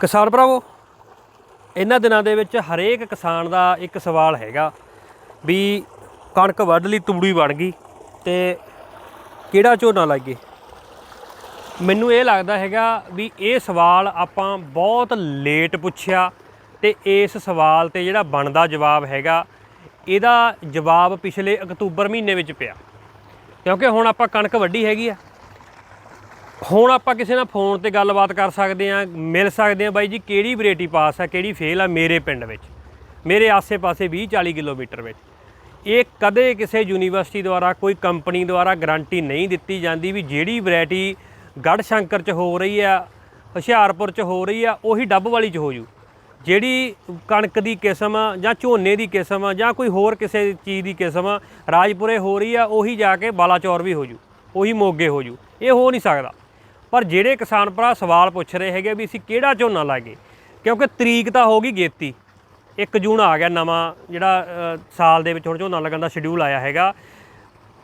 ਕਿਸਾਨ ਭਰਾਵੋ, ਇਹਨਾਂ ਦਿਨਾਂ ਦੇ ਵਿੱਚ ਹਰੇਕ ਕਿਸਾਨ ਦਾ ਇੱਕ ਸਵਾਲ ਹੈਗਾ ਵੀ ਕਣਕ ਵੱਢ ਲਈ ਤੂੜੀ ਬਣ ਗਈ ਤੇ ਕਿਹੜਾ ਝੋਨਾ ਲਾਈਏ? ਮੈਨੂੰ ਇਹ ਲੱਗਦਾ ਹੈਗਾ ਵੀ ਇਹ ਸਵਾਲ ਆਪਾਂ ਬਹੁਤ ਲੇਟ ਪੁੱਛਿਆ ਤੇ ਇਸ ਸਵਾਲ ਤੇ ਜਿਹੜਾ ਬਣਦਾ ਜਵਾਬ ਹੈਗਾ, ਇਹਦਾ ਜਵਾਬ ਪਿਛਲੇ ਅਕਤੂਬਰ ਮਹੀਨੇ ਵਿੱਚ ਪਿਆ। ਕਿਉਂਕਿ ਹੁਣ ਆਪਾਂ ਕਣਕ ਵੱਢੀ ਹੈਗੀ ਆ। ਹੁਣ ਆਪਾਂ ਕਿਸੇ ਨਾਲ ਫੋਨ ਤੇ ਗੱਲਬਾਤ ਕਰ ਸਕਦੇ ਆ ਮਿਲ ਸਕਦੇ ਆ ਬਾਈ ਜੀ, ਕਿਹੜੀ ਵੈਰਾਈਟੀ ਪਾਸ ਆ, ਕਿਹੜੀ ਫੇਲ ਆ ਮੇਰੇ ਪਿੰਡ ਵਿੱਚ? ਮੇਰੇ ਆਸੇ-ਪਾਸੇ 20 40 ਕਿਲੋਮੀਟਰ ਵਿੱਚ। ਇਹ ਕਦੇ ਕਿਸੇ ਯੂਨੀਵਰਸਿਟੀ ਦੁਆਰਾ, ਕੋਈ ਕੰਪਨੀ ਦੁਆਰਾ ਗਾਰੰਟੀ ਨਹੀਂ ਦਿੱਤੀ ਜਾਂਦੀ ਵੀ ਜਿਹੜੀ ਵੈਰਾਈਟੀ ਗੜ ਸ਼ੰਕਰ ਚ ਹੋ ਰਹੀ ਆ, ਹੁਸ਼ਿਆਰਪੁਰ ਚ ਹੋ ਰਹੀ ਆ, ਉਹੀ ਡੱਬ ਵਾਲੀ ਚ ਹੋ ਜੂ। ਜਿਹੜੀ ਕਣਕ ਦੀ ਕਿਸਮ ਜਾਂ ਝੋਨੇ ਦੀ ਕਿਸਮ ਜਾਂ ਕੋਈ ਹੋਰ ਕਿਸੇ ਚੀਜ਼ ਦੀ ਕਿਸਮ ਰਾਜਪੁਰੇ ਹੋ ਰਹੀ ਆ, ਉਹੀ ਜਾ ਕੇ ਬਾਲਾਚੌਰ ਵੀ ਹੋ ਜੂ, ਉਹੀ ਮੋਗੇ ਹੋ ਜੂ। ਇਹ ਹੋ ਨਹੀਂ ਸਕਦਾ। ਪਰ ਜਿਹੜੇ ਕਿਸਾਨ ਭਰਾ ਸਵਾਲ ਪੁੱਛ ਰਹੇ ਹੈਗੇ ਵੀ ਅਸੀਂ ਕਿਹੜਾ ਝੋਨਾ ਲਾਗੇ ਕਿਉਂਕਿ ਤਰੀਕ ਤਾਂ ਹੋ ਗਈ ਗੇਤੀ। 1 ਜੂਨ ਆ ਗਿਆ ਨਵਾਂ, ਜਿਹੜਾ ਸਾਲ ਦੇ ਵਿੱਚ ਹੁਣ ਝੋਨਾ ਲੱਗਣ ਦਾ ਸ਼ਡਿਊਲ ਆਇਆ ਹੈਗਾ।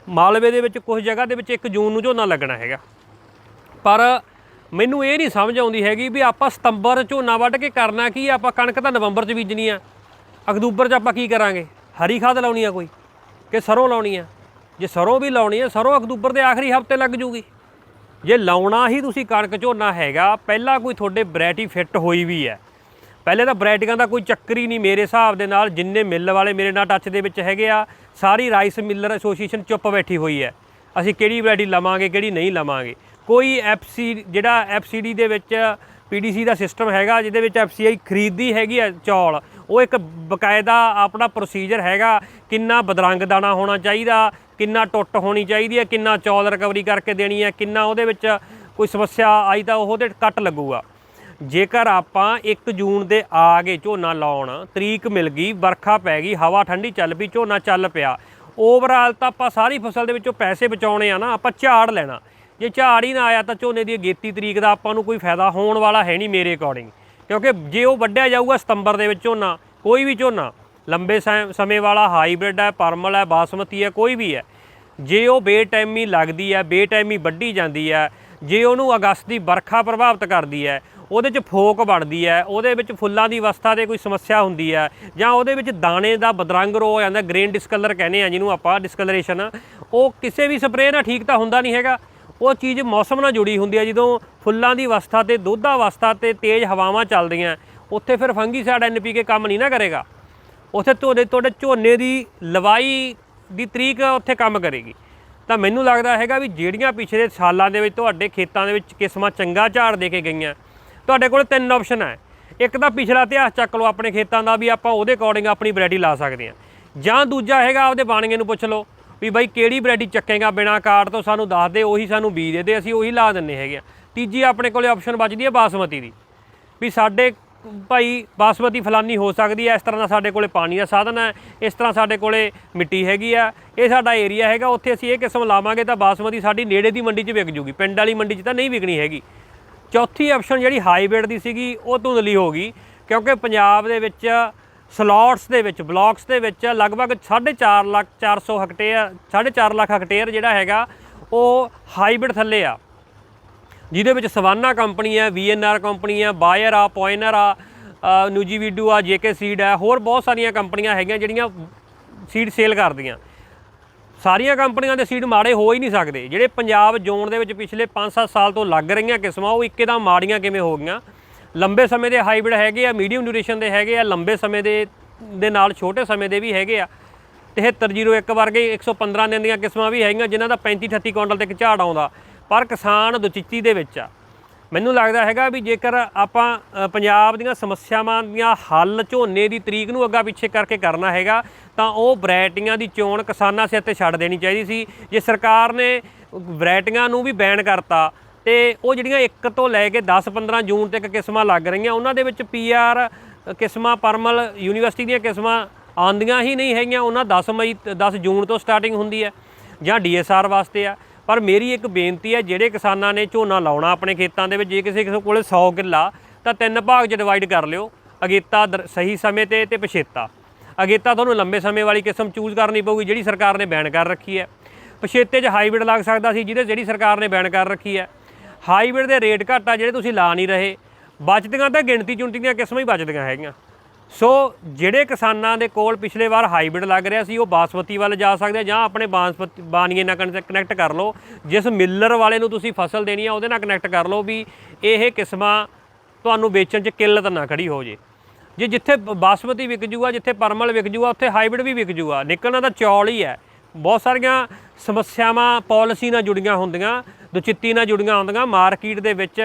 ਮਾਲਵੇ ਦੇ ਵਿੱਚ ਕੁਝ ਜਗ੍ਹਾ ਦੇ ਵਿੱਚ 1 ਜੂਨ ਨੂੰ ਝੋਨਾ ਲੱਗਣਾ ਹੈਗਾ। ਪਰ ਮੈਨੂੰ ਇਹ ਨਹੀਂ ਸਮਝ ਆਉਂਦੀ ਹੈਗੀ ਵੀ ਆਪਾਂ ਸਤੰਬਰ ਝੋਨਾ ਵੱਢ ਕੇ ਕਰਨਾ ਕੀ ਆਪਾਂ ਕਣਕ ਤਾਂ ਨਵੰਬਰ 'ਚ ਬੀਜਣੀ ਆ। ਅਕਤੂਬਰ 'ਚ ਆਪਾਂ ਕੀ ਕਰਾਂਗੇ? ਹਰੀ ਖਾਦ ਲਾਉਣੀ ਆ ਕੋਈ? ਕਿ ਸਰੋਂ ਲਾਉਣੀ ਆ? ਜੇ ਸਰੋਂ ਵੀ ਲਾਉਣੀ ਆ, ਸਰੋਂ ਅਕਤੂਬਰ ਦੇ ਆਖਰੀ ਹਫ਼ਤੇ ਲੱਗ ਜੂਗੀ। ਜੇ ਲਾਉਣਾ ਹੀ ਤੁਸੀਂ ਕਣਕ ਝੋਨਾ ਹੈਗਾ, ਪਹਿਲਾਂ ਕੋਈ ਤੁਹਾਡੇ ਵੈਰਾਈਟੀ ਫਿੱਟ ਹੋਈ ਵੀ ਹੈ। ਪਹਿਲੇ ਤਾਂ ਵੈਰਾਈਟੀਆਂ ਦਾ ਕੋਈ ਚੱਕਰ ਹੀ ਨਹੀਂ ਮੇਰੇ ਹਿਸਾਬ ਦੇ ਨਾਲ, ਜਿੰਨੇ ਮਿੱਲ ਵਾਲੇ ਮੇਰੇ ਨਾਲ ਟੱਚ ਦੇ ਵਿੱਚ ਹੈਗੇ ਆ, ਸਾਰੀ ਰਾਈਸ ਮਿਲਰ ਐਸੋਸੀਏਸ਼ਨ ਚੁੱਪ ਬੈਠੀ ਹੋਈ ਹੈ। ਅਸੀਂ ਕਿਹੜੀ ਵੈਰਾਈਟੀ ਲਵਾਂਗੇ, ਕਿਹੜੀ ਨਹੀਂ ਲਵਾਂਗੇ। ਕੋਈ ਐਫਸੀ ਜਿਹੜਾ ਐਫਸੀਡੀ ਦੇ ਵਿੱਚ ਪੀਡੀਸੀ ਦਾ ਸਿਸਟਮ ਹੈਗਾ, ਜਿਹਦੇ ਵਿੱਚ ਐਫਸੀਆਈ ਖਰੀਦਦੀ ਹੈਗੀ ਆ ਚੌਲ, ਉਹ ਇੱਕ ਬਕਾਇਦਾ ਆਪਣਾ ਪ੍ਰੋਸੀਜਰ ਹੈਗਾ, ਕਿੰਨਾ ਬਦਰੰਗ ਦਾਣਾ ਹੋਣਾ ਚਾਹੀਦਾ ਕਿੰਨਾ ਟੁੱਟ ਹੋਣੀ ਚਾਹੀਦੀ ਹੈ, ਕਿੰਨਾ ਚੌਲ ਰਿਕਵਰੀ ਕਰਕੇ ਦੇਣੀ ਹੈ, ਕਿੰਨਾ ਉਹਦੇ ਵਿੱਚ ਕੋਈ ਸਮੱਸਿਆ ਆਈ ਤਾਂ ਉਹਦੇ ਕੱਟ ਲੱਗੂਗਾ। ਜੇਕਰ ਆਪਾਂ 1 ਜੂਨ ਦੇ ਆ ਗਏ ਝੋਨਾ ਲਾਉਣ, ਤਰੀਕ ਮਿਲ ਗਈ, ਵਰਖਾ ਪੈ ਗਈ, ਹਵਾ ਠੰਡੀ ਚੱਲ ਪਈ, ਝੋਨਾ ਚੱਲ ਪਿਆ ਓਵਰਆਲ ਤਾਂ ਆਪਾਂ ਸਾਰੀ ਫਸਲ ਦੇ ਵਿੱਚੋਂ ਪੈਸੇ ਬਚਾਉਣੇ ਆ ਨਾ, ਆਪਾਂ ਝਾੜ ਲੈਣਾ। ਜੇ ਝਾੜ ਹੀ ਨਾ ਆਇਆ ਤਾਂ ਝੋਨੇ ਦੀ ਅਗੇਤੀ ਤਰੀਕ ਦਾ ਆਪਾਂ ਨੂੰ ਕੋਈ ਫਾਇਦਾ ਹੋਣ ਵਾਲਾ ਹੈ ਨਹੀਂ ਮੇਰੇ ਅਕੋਰਡਿੰਗ ਕਿਉਂਕਿ ਜੇ ਉਹ ਵੱਢਿਆ ਜਾਊਗਾ ਸਤੰਬਰ ਦੇ ਵਿੱਚ ਝੋਨਾ, ਕੋਈ ਵੀ ਝੋਨਾ, ਲੰਬੇ ਸਮ- ਸਮੇਂ ਵਾਲਾ ਹਾਈਬ੍ਰਿਡ ਹੈ, ਪਰਮਲ ਹੈ, ਬਾਸਮਤੀ ਹੈ, ਕੋਈ ਵੀ ਹੈ ਜੇ ਉਹ ਬੇਟਾਈਮੀ ਲੱਗਦੀ ਹੈ ਬੇਟਾਈਮੀ ਵੱਢੀ ਜਾਂਦੀ ਹੈ, ਜੇ ਉਹਨੂੰ ਅਗਸਤ ਦੀ ਵਰਖਾ ਪ੍ਰਭਾਵਿਤ ਕਰਦੀ ਹੈ, ਉਹਦੇ 'ਚ ਫੋਕ ਵੜਦੀ ਹੈ, ਉਹਦੇ ਵਿੱਚ ਫੁੱਲਾਂ ਦੀ ਅਵਸਥਾ ਤੇ ਕੋਈ ਸਮੱਸਿਆ ਹੁੰਦੀ ਹੈ, ਜਾਂ ਉਹਦੇ ਵਿੱਚ ਦਾਣੇ ਦਾ ਬਦਰੰਗ ਰੋ ਹੋ ਜਾਂਦਾ ਗ੍ਰੇਨ ਡਿਸਕਲਰ ਕਹਿੰਦੇ ਆ, ਜਿਹਨੂੰ ਆਪਾਂ ਡਿਸਕਲਰੇਸ਼ਨ ਉਹ ਕਿਸੇ ਵੀ ਸਪਰੇਅ ਨਾਲ ਠੀਕ ਤਾਂ ਹੁੰਦਾ ਨਹੀਂ ਹੈਗਾ। ਉਹ ਚੀਜ਼ ਮੌਸਮ ਨਾਲ ਜੁੜੀ ਹੁੰਦੀ ਹੈ, ਜਦੋਂ ਫੁੱਲਾਂ ਦੀ ਅਵਸਥਾ ਤੇ, ਦੁੱਧ ਅਵਸਥਾ ਤੇ ਤੇਜ਼ ਹਵਾਵਾਂ ਚੱਲਦੀਆਂ, ਉੱਥੇ ਫਿਰ ਫੰਗੀਸਾਈਡ ਐਨਪੀਕੇ ਕੰਮ ਨਹੀਂ ਨਾ ਕਰੇਗਾ। ਉੱਥੇ ਤੁਹਾਡੇ ਤੁਹਾਡੇ ਝੋਨੇ ਦੀ ਲਵਾਈ ਦੀ ਤਰੀਕ ਉੱਥੇ ਕੰਮ ਕਰੇਗੀ। ਤਾਂ ਮੈਨੂੰ ਲੱਗਦਾ ਹੈਗਾ ਵੀ ਜਿਹੜੀਆਂ ਪਿਛਲੇ ਸਾਲਾਂ ਦੇ ਵਿੱਚ ਤੁਹਾਡੇ ਖੇਤਾਂ ਦੇ ਵਿੱਚ ਕਿਸਮਾਂ ਚੰਗਾ ਝਾੜ ਦੇ ਕੇ ਗਈਆਂ, ਤੁਹਾਡੇ ਕੋਲ ਤਿੰਨ ਆਪਸ਼ਨ ਹੈ। ਇੱਕ ਤਾਂ ਪਿਛਲਾ ਇਤਿਹਾਸ ਚੱਕ ਲਓ ਆਪਣੇ ਖੇਤਾਂ ਦਾ ਵੀ ਆਪਾਂ ਉਹਦੇ ਅਕੋਰਡਿੰਗ ਆਪਣੀ ਵੈਰਾਈਟੀ ਲਾ ਸਕਦੇ ਹਾਂ। ਜਾਂ ਦੂਜਾ ਹੈਗਾ ਆਪਦੇ ਬਾਣੀਏ ਨੂੰ ਪੁੱਛ ਲਓ ਵੀ ਬਾਈ ਕਿਹੜੀ ਵੈਰਾਈਟੀ ਚੱਕੇਗਾ ਬਿਨਾ ਕਾਰਡ ਤੋਂ ਸਾਨੂੰ ਦੱਸ ਦੇ, ਉਹੀ ਸਾਨੂੰ ਬੀਜ ਦੇ ਦੇ, ਅਸੀਂ ਉਹੀ ਲਾ ਦਿੰਨੇ ਹੈਗੇ ਆ ਤੀਜੀ ਆਪਣੇ ਕੋਲੇ ਆਪਸ਼ਨ ਬਚਦੀ ਹੈ ਬਾਸਮਤੀ ਦੀ। ਵੀ ਸਾਡੇ ਭਾਈ ਬਾਸਮਤੀ ਫਲਾਨੀ ਹੋ ਸਕਦੀ ਹੈ। ਇਸ ਤਰ੍ਹਾਂ ਦਾ ਸਾਡੇ ਕੋਲੇ ਪਾਣੀ ਦਾ ਸਾਧਨ ਹੈ। ਇਸ ਤਰ੍ਹਾਂ ਸਾਡੇ ਕੋਲੇ ਮਿੱਟੀ ਹੈਗੀ ਆ। ਇਹ ਸਾਡਾ ਏਰੀਆ ਹੈਗਾ। ਉੱਥੇ ਅਸੀਂ ਇਹ ਕਿਸਮ ਲਾਵਾਂਗੇ ਤਾਂ ਬਾਸਮਤੀ ਸਾਡੀ ਨੇੜੇ ਦੀ ਮੰਡੀ 'ਚ ਵਿਕ ਜੂਗੀ। ਪਿੰਡ ਵਾਲੀ ਮੰਡੀ 'ਚ ਤਾਂ ਨਹੀਂ ਵਿਕਣੀ ਹੈਗੀ। ਚੌਥੀ ਆਪਸ਼ਨ ਜਿਹੜੀ ਹਾਈਬ੍ਰਿਡ ਦੀ ਸੀਗੀ, ਉਹ ਧੁੰਦਲੀ ਹੋ ਗਈ। ਕਿਉਂਕਿ ਪੰਜਾਬ ਦੇ ਵਿੱਚ ਸਲੋਟਸ ਦੇ ਵਿੱਚ ਬਲਾਕਸ ਦੇ ਵਿੱਚ ਲਗਭਗ 4.5 ਲੱਖ 400 ਹੈਕਟੇਅਰ 4.5 ਲੱਖ ਹੈਕਟੇਅਰ ਜਿਹੜਾ ਹੈਗਾ, ਉਹ ਹਾਈਬ੍ਰਿਡ ਥੱਲੇ ਆ। ਜਿਹਦੇ ਵਿੱਚ ਸਵਾਨਾ ਕੰਪਨੀ ਹੈ ਵੀਐਨਆਰ ਕੰਪਨੀ ਹੈ, ਬਾਇਰ ਆ ਪੋਇਨਰ ਆ ਨੂਜੀਵੀਡੂ ਨੂਜੀ ਵੀਡੂ ਆ ਜੇਕੇ ਸੀਡ ਹੈ, ਹੋਰ ਬਹੁਤ ਸਾਰੀਆਂ ਕੰਪਨੀਆਂ ਹੈਗੀਆਂ ਜਿਹੜੀਆਂ ਸੀਡ ਸੇਲ ਕਰਦੀਆਂ। ਸਾਰੀਆਂ ਕੰਪਨੀਆਂ ਦੇ ਸੀਡ ਮਾੜੇ ਹੋ ਹੀ ਨਹੀਂ ਸਕਦੇ। ਜਿਹੜੇ ਪੰਜਾਬ ਜ਼ੋਨ ਦੇ ਵਿੱਚ ਪਿਛਲੇ 5-7 ਸਾਲ ਤੋਂ ਲੱਗ ਰਹੀਆਂ ਕਿਸਮਾਂ, ਉਹ ਇੱਕਦਮ ਮਾੜੀਆਂ ਕਿਵੇਂ ਹੋ ਗਈਆਂ? ਲੰਬੇ ਸਮੇਂ ਦੇ ਹਾਈਬ੍ਰਿਡ ਹੈਗੇ ਆ, ਮੀਡੀਅਮ ਡਿਊਰੇਸ਼ਨ ਦੇ ਹੈਗੇ ਆ, ਲੰਬੇ ਸਮੇਂ ਦੇ ਦੇ ਨਾਲ ਛੋਟੇ ਸਮੇਂ ਦੇ ਵੀ ਹੈਗੇ ਆ। 7301 ਵਰਗੇ 115 ਦਿਨ ਦੀਆਂ ਕਿਸਮਾਂ ਵੀ ਹੈਗੀਆਂ, ਜਿਨ੍ਹਾਂ ਦਾ 35 38 ਕੁਇੰਟਲ ਤੱਕ ਝਾੜ ਆਉਂਦਾ। ਪਰ ਕਿਸਾਨ ਦੁਚਿੱਤੀ ਦੇ ਵਿੱਚ ਆ। ਮੈਨੂੰ ਲੱਗਦਾ ਹੈਗਾ ਵੀ ਜੇਕਰ ਆਪਾਂ ਪੰਜਾਬ ਦੀਆਂ ਸਮੱਸਿਆਵਾਂ ਦੀਆਂ ਹੱਲ ਝੋਨੇ ਦੀ ਤਰੀਕ ਨੂੰ ਅੱਗਾ ਪਿੱਛੇ ਕਰਕੇ ਕਰਨਾ ਹੈਗਾ, ਤਾਂ ਉਹ ਵੈਰਾਈਟੀਆਂ ਦੀ ਚੋਣ ਕਿਸਾਨਾਂ ਸਿਰ ਤੇ ਛੱਡ ਦੇਣੀ ਚਾਹੀਦੀ ਸੀ। ਜੇ ਸਰਕਾਰ ਨੇ ਵੈਰਾਈਟੀਆਂ ਨੂੰ ਵੀ ਬੈਨ ਕਰਤਾ ਤੇ ਉਹ ਜਿਹੜੀਆਂ 1 ਤੋਂ ਲੈ ਕੇ 10 15 ਜੂਨ ਤੱਕ ਕਿਸਮਾਂ ਲੱਗ ਰਹੀਆਂ, ਉਹਨਾਂ ਦੇ ਵਿੱਚ ਪੀਆਰ ਕਿਸਮਾਂ ਪਰਮਲ ਯੂਨੀਵਰਸਿਟੀ ਦੀਆਂ ਕਿਸਮਾਂ ਆਉਂਦੀਆਂ ਹੀ ਨਹੀਂ ਹੈਗੀਆਂ, ਉਹਨਾਂ 10 ਮਈ 10 ਜੂਨ ਤੋਂ ਸਟਾਰਟਿੰਗ ਹੁੰਦੀ ਹੈ ਜਾਂ ਡੀਐਸਆਰ ਵਾਸਤੇ ਆ। ਪਰ ਮੇਰੀ ਇੱਕ ਬੇਨਤੀ ਹੈ, ਜਿਹੜੇ ਕਿਸਾਨਾਂ ਨੇ ਝੋਨਾ ਲਾਉਣਾ ਆਪਣੇ ਖੇਤਾਂ ਦੇ ਵਿੱਚ, ਜੇ ਕਿਸੇ ਕਿਸੇ ਕੋਲੇ 100 ਕਿੱਲਾ, ਤਾਂ ਤਿੰਨ ਭਾਗ 'ਚ ਡਿਵਾਈਡ ਕਰ ਲਿਓ। ਅਗੇਤਾ ਦਰ- ਸਹੀ ਸਮੇਂ ਤੇ ਤੇ ਪਛੇਤਾ। ਅਗੇਤਾ ਤੁਹਾਨੂੰ ਲੰਬੇ ਸਮੇਂ ਵਾਲੀ ਕਿਸਮ ਚੂਜ਼ ਕਰਨੀ ਪਊਗੀ, ਜਿਹੜੀ ਸਰਕਾਰ ਨੇ ਬੈਨ ਕਰ ਰੱਖੀ ਹੈ। ਪਛੇਤੇ 'ਚ ਹਾਈਬ੍ਰਿਡ ਲੱਗ ਸਕਦਾ ਸੀ, ਜਿਹਦੇ, ਜਿਹੜੀ ਸਰਕਾਰ ਨੇ ਬੈਨ ਕਰ ਰੱਖੀ ਹੈ। ਹਾਈਬ੍ਰਿਡ ਦੇ ਰੇਟ ਘੱਟ ਆ, ਜਿਹੜੇ ਤੁਸੀਂ ਲਾ ਨਹੀਂ ਰਹੇ। ਬਚਦੀਆਂ ਤਾਂ ਗਿਣਤੀ ਚੁਣਤੀ ਦੀਆਂ ਕਿਸਮਾਂ ਹੀ ਬਚਦੀਆਂ ਹੈਗੀਆਂ। ਸੋ ਜਿਹੜੇ ਕਿਸਾਨਾਂ ਦੇ ਕੋਲ ਪਿਛਲੇ ਵਾਰ ਹਾਈਬ੍ਰਿਡ ਲੱਗ ਰਿਹਾ ਸੀ, ਉਹ ਬਾਸਮਤੀ ਵੱਲ ਜਾ ਸਕਦੇ ਜਾਂ ਆਪਣੇ ਬਾਸਮਤੀ, ਬਾਨੀਏ ਨਾਲ ਕਨੈਕਟ ਕਰ ਲਓ। ਜਿਸ ਮਿੱਲਰ ਵਾਲੇ ਨੂੰ ਤੁਸੀਂ ਫਸਲ ਦੇਣੀ ਆ, ਉਹਦੇ ਨਾਲ ਕਨੈਕਟ ਕਰ ਲਓ ਵੀ ਇਹ ਕਿਸਮਾਂ ਤੁਹਾਨੂੰ ਵੇਚਣ 'ਚ ਕਿੱਲਤ ਨਾ ਖੜੀ ਹੋ ਜੇ। ਜੇ ਜਿੱਥੇ ਬਾਸਮਤੀ ਵਿਕ ਜੂਗਾ, ਜਿੱਥੇ ਪਰਮਲ ਵਿਕ ਜੂਗਾ, ਉੱਥੇ ਹਾਈਬ੍ਰਿਡ ਵੀ ਵਿਕ ਜੂਗਾ। ਨਿਕਲਣਾ ਤਾਂ ਚੌਲ ਹੀ ਹੈ। ਬਹੁਤ ਸਾਰੀਆਂ ਸਮੱਸਿਆਵਾਂ ਪਾਲਿਸੀ ਨਾਲ ਜੁੜੀਆਂ ਹੁੰਦੀਆਂ, ਦੁਚਿੱਤੀ ਨਾਲ ਜੁੜੀਆਂ ਹੁੰਦੀਆਂ, ਮਾਰਕੀਟ ਦੇ ਵਿੱਚ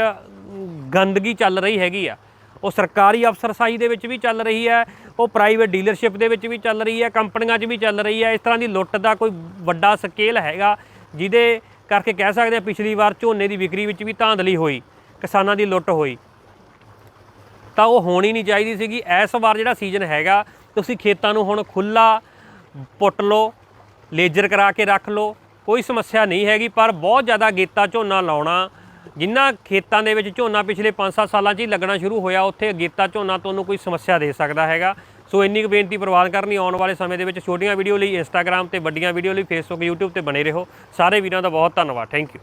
ਗੰਦਗੀ ਚੱਲ ਰਹੀ ਹੈਗੀ ਆ। ਉਹ ਸਰਕਾਰੀ ਅਫਸਰਸ਼ਾਹੀ ਦੇ ਵਿੱਚ ਵੀ ਚੱਲ ਰਹੀ ਹੈ, ਉਹ ਪ੍ਰਾਈਵੇਟ ਡੀਲਰਸ਼ਿਪ ਦੇ ਵਿੱਚ ਵੀ ਚੱਲ ਰਹੀ ਹੈ, ਕੰਪਨੀਆਂ 'ਚ ਵੀ ਚੱਲ ਰਹੀ ਹੈ। ਇਸ ਤਰ੍ਹਾਂ ਦੀ ਲੁੱਟ ਦਾ ਕੋਈ ਵੱਡਾ ਸਕੇਲ ਹੈਗਾ, ਜਿਹਦੇ ਕਰਕੇ ਕਹਿ ਸਕਦੇ ਆ ਪਿਛਲੀ ਵਾਰ ਝੋਨੇ ਦੀ ਵਿਕਰੀ ਵਿੱਚ ਵੀ ਧਾਂਦਲੀ ਹੋਈ, ਕਿਸਾਨਾਂ ਦੀ ਲੁੱਟ ਹੋਈ। ਤਾਂ ਉਹ ਹੋਣੀ ਨਹੀਂ ਚਾਹੀਦੀ ਸੀਗੀ। ਇਸ ਵਾਰ ਜਿਹੜਾ ਸੀਜ਼ਨ ਹੈਗਾ, ਤੁਸੀਂ ਖੇਤਾਂ ਨੂੰ ਹੁਣ ਖੁੱਲਾ ਪੁੱਟ ਲਓ, ਲੇਜ਼ਰ ਕਰਾ ਕੇ ਰੱਖ ਲਓ, ਕੋਈ ਸਮੱਸਿਆ ਨਹੀਂ ਹੈਗੀ, ਪਰ ਬਹੁਤ ਜ਼ਿਆਦਾ ਗੇਤਾ ਝੋਨਾ ਲਾਉਣਾ ਜਿਨ੍ਹਾਂ ਖੇਤਾਂ ਦੇ ਵਿੱਚ ਝੋਨਾ ਪਿਛਲੇ 5-7 ਸਾਲਾਂ 'ਚ ਹੀ ਲੱਗਣਾ ਸ਼ੁਰੂ ਹੋਇਆ, ਉੱਥੇ ਅਗੇਤਾ ਝੋਨਾ ਤੁਹਾਨੂੰ ਕੋਈ ਸਮੱਸਿਆ ਦੇ ਸਕਦਾ ਹੈਗਾ। ਸੋ ਇੰਨੀ ਕੁ ਬੇਨਤੀ ਪ੍ਰਵਾਨ ਕਰਨੀ, ਆਉਣ ਵਾਲੇ ਸਮੇਂ ਦੇ ਵਿੱਚ ਛੋਟੀਆਂ ਵੀਡੀਓ ਲਈ ਇੰਸਟਾਗ੍ਰam ਤੇ, ਵੱਡੀਆਂ ਵੀਡੀਓ ਲਈ ਫੇਸਬੁੱਕ YouTube ਤੇ ਬਣੇ ਰਹੋ। ਸਾਰੇ ਵੀਰਾਂ ਦਾ ਬਹੁਤ ਧੰਨਵਾਦ। Thank you